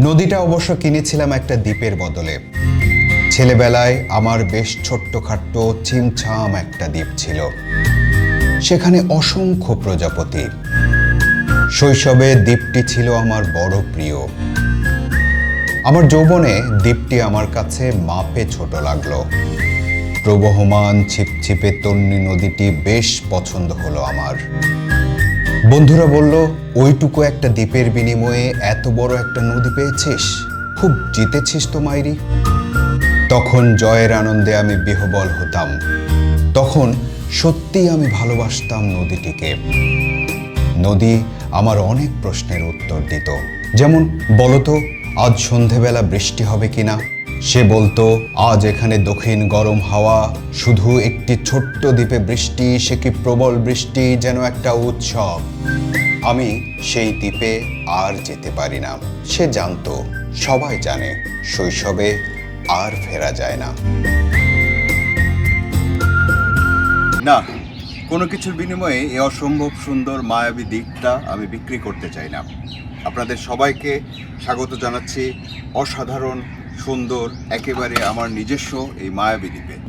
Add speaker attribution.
Speaker 1: নদীটা অবশ্য কিনেছিলাম একটা দ্বীপের বদলে। ছেলেবেলায় আমার বেশ ছোট্টখাট্ট, চিমছাম একটা দ্বীপ ছিল। সেখানে অসংখ্য প্রজাপতি। শৈশবে দ্বীপটি ছিল আমার বড় প্রিয়। আমার যৌবনে দ্বীপটি আমার কাছে মাপে ছোট লাগল। প্রবহমান, ছিপছিপে তন্নি নদীটি বেশ পছন্দ হলো আমার। বন্ধুরা বলল, ওইটুকু একটা দ্বীপের বিনিময়ে এত বড় একটা নদী পেয়েছিস? খুব জিতেছিস তো মাইরি। তখন জয়ের আনন্দে আমি বিহবল হতাম। তখন সত্যিই আমি ভালোবাসতাম নদীটিকে। নদী আমার অনেক প্রশ্নের উত্তর দিত। যেমন, বলতো, আজ সন্ধেবেলা বৃষ্টি হবে কিনা? সে বলতো, আজ এখানে দক্ষিণ গরম হাওয়া। শুধু একটি ছোট্ট দ্বীপে বৃষ্টি, সে কি প্রবল বৃষ্টি যেন একটা উৎসব? আমি সেই দ্বীপে আর যেতে পারি না। সে জানতো, সবাই জানে, শৈশবে আর ফেরা যায় না।
Speaker 2: না, কোনো কিছুর বিনিময়ে এই অসম্ভব সুন্দর মায়াবী দিকটা আমি বিক্রি করতে চাই না। আপনাদের সবাইকে স্বাগত জানাচ্ছি অসাধারণ সুন্দর একেবারে আমার নিজস্ব এই মায়াবী দ্বীপে।